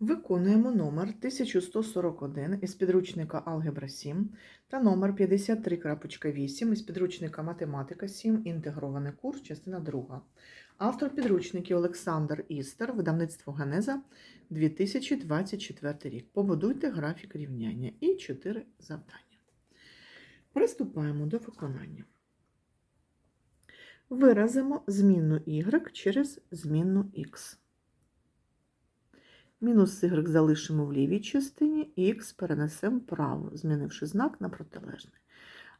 Виконуємо номер 1141 із підручника Алгебра 7 та номер 53.8 із підручника Математика 7. Інтегрований курс, частина 2. Автор підручників Олександр Істер, видавництво Генеза 2024 рік. Побудуйте графік рівняння і 4 завдання. Приступаємо до виконання. Виразимо змінну y через змінну x. Мінус y залишимо в лівій частині, і х перенесемо вправо, змінивши знак на протилежний.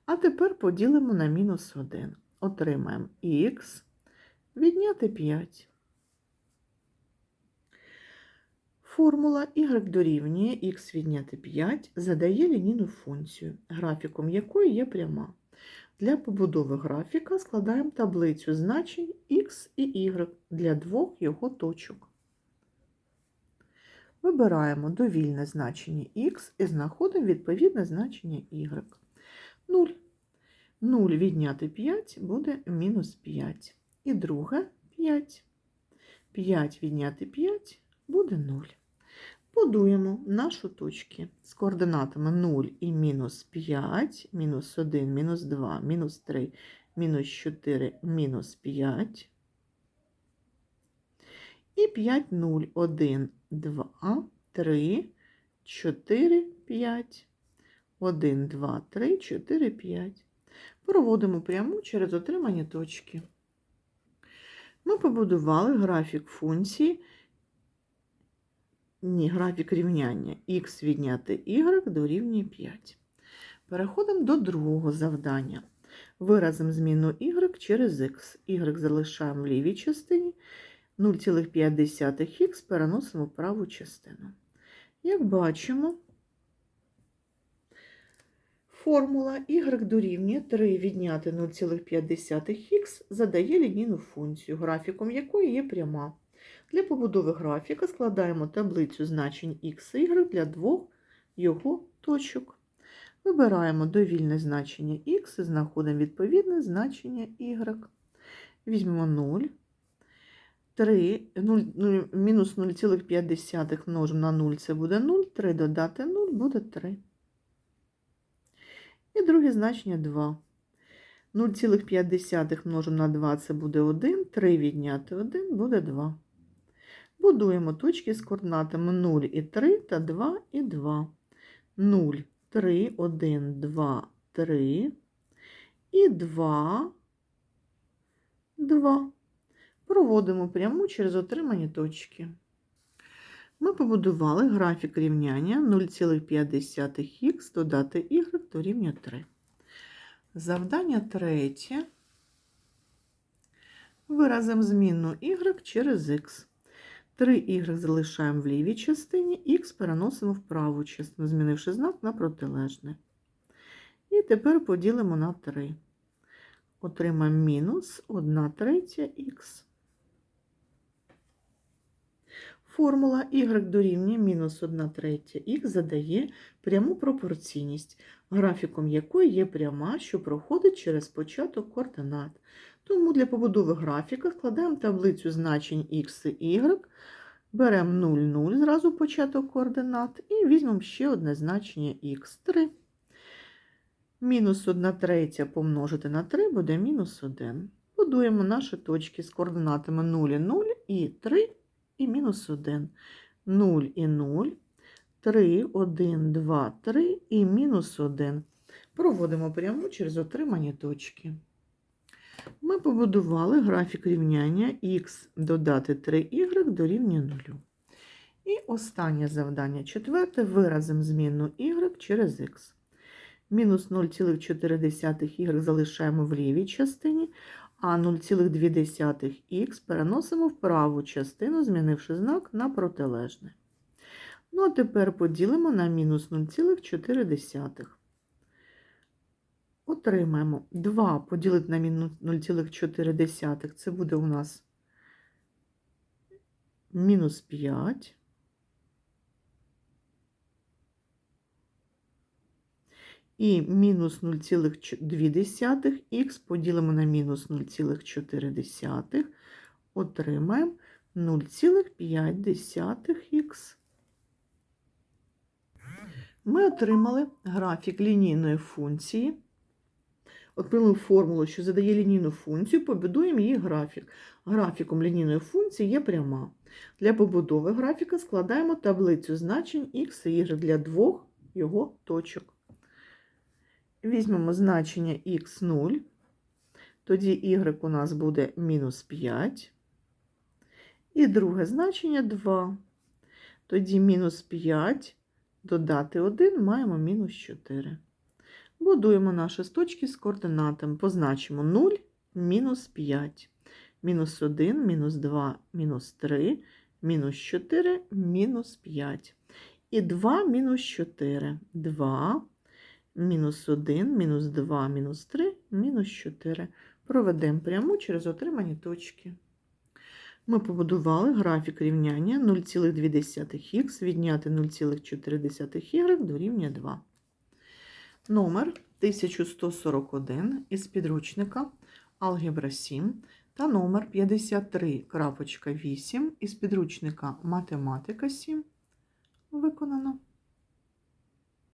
А тепер поділимо на мінус 1. Отримаємо х відняти 5. Формула y дорівнює х відняти 5 задає лінійну функцію, графіком якої є пряма. Для побудови графіка складаємо таблицю значень x і y для двох його точок. Вибираємо довільне значення х і знаходимо відповідне значення y. 0. 0 відняти 5 буде мінус 5. І друге 5. 5 відняти 5 буде 0. Будуємо нашу точки з координатами 0 і мінус 5, мінус 1, мінус 2, мінус 3, мінус 4, мінус 5. І 5, 0, 1, 2, 3, 4, 5. 1, 2, 3, 4, 5. Проводимо пряму через отримані точки. Ми побудували графік функції, ні, графік рівняння х відняти y дорівнює 5. Переходимо до другого завдання. Виразимо зміну y через x. y залишаємо в лівій частині. 0,5х переносимо в праву частину. Як бачимо, формула y дорівнює 3 відняти 0,5х задає лінійну функцію, графіком якої є пряма. Для побудови графіка складаємо таблицю значень x і y для двох його точок. Вибираємо довільне значення x і знаходимо відповідне значення y. Візьмемо 0. 3, 0, 0, мінус 0,5 множимо на 0, це буде 0, 3 додати 0 буде 3. І друге значення 2. 0,5 множимо на 2, це буде 1, 3 відняти 1 буде 2. Будуємо точки з координатами 0 і 3 та 2 і 2. 0, 3, 1, 2, 3 і 2, 2. Проводимо пряму через отримані точки. Ми побудували графік рівняння 0,5х додати y дорівнює 3. Завдання третє. Виразимо змінну y через х. 3y залишаємо в лівій частині, х переносимо в праву частину, змінивши знак на протилежне. І тепер поділимо на 3. Отримаємо мінус 1 третя х. Формула y дорівнює мінус 1 третя х задає пряму пропорційність, графіком якої є пряма, що проходить через початок координат. Тому для побудови графіка складаємо таблицю значень x і y, беремо 0, 0, зразу початок координат, і візьмемо ще одне значення х3. Мінус 1 третя помножити на 3 буде мінус 1. Будуємо наші точки з координатами 0, 0 і 3 і мінус 1. 0 і 0, 3, 1, 2, 3 і мінус 1. Проводимо пряму через отримані точки. Ми побудували графік рівняння х додати 3y дорівнює 0. І останнє завдання четверте виразимо змінну y через х. Мінус 0,4y залишаємо в лівій частині, а 0,2х переносимо в праву частину, змінивши знак на протилежне. Ну, а тепер поділимо на мінус 0,4. Отримаємо 2 поділити на мінус 0,4, це буде у нас мінус 5. І мінус 0,2х поділимо на мінус 0,4, отримаємо 0,5х. Ми отримали графік лінійної функції. Отримали формулу, що задає лінійну функцію, побудуємо її графік. Графіком лінійної функції є пряма. Для побудови графіка складаємо таблицю значень x і y для двох його точок. Візьмемо значення x0, тоді y у нас буде мінус 5. І друге значення 2. Тоді мінус 5 додати 1 маємо мінус 4. Будуємо наші точки з координатами. Позначимо 0, мінус 5, мінус 1, мінус 2, мінус 3, мінус 4, мінус 5. І 2 мінус 4. 2, мінус 1, мінус 2, мінус 3, мінус 4. Проведемо пряму через отримані точки. Ми побудували графік рівняння 0,2х відняти 0,4y дорівнює 2. Номер 1141 із підручника Алгебра 7 та номер 53.8 із підручника Математика 7 виконано.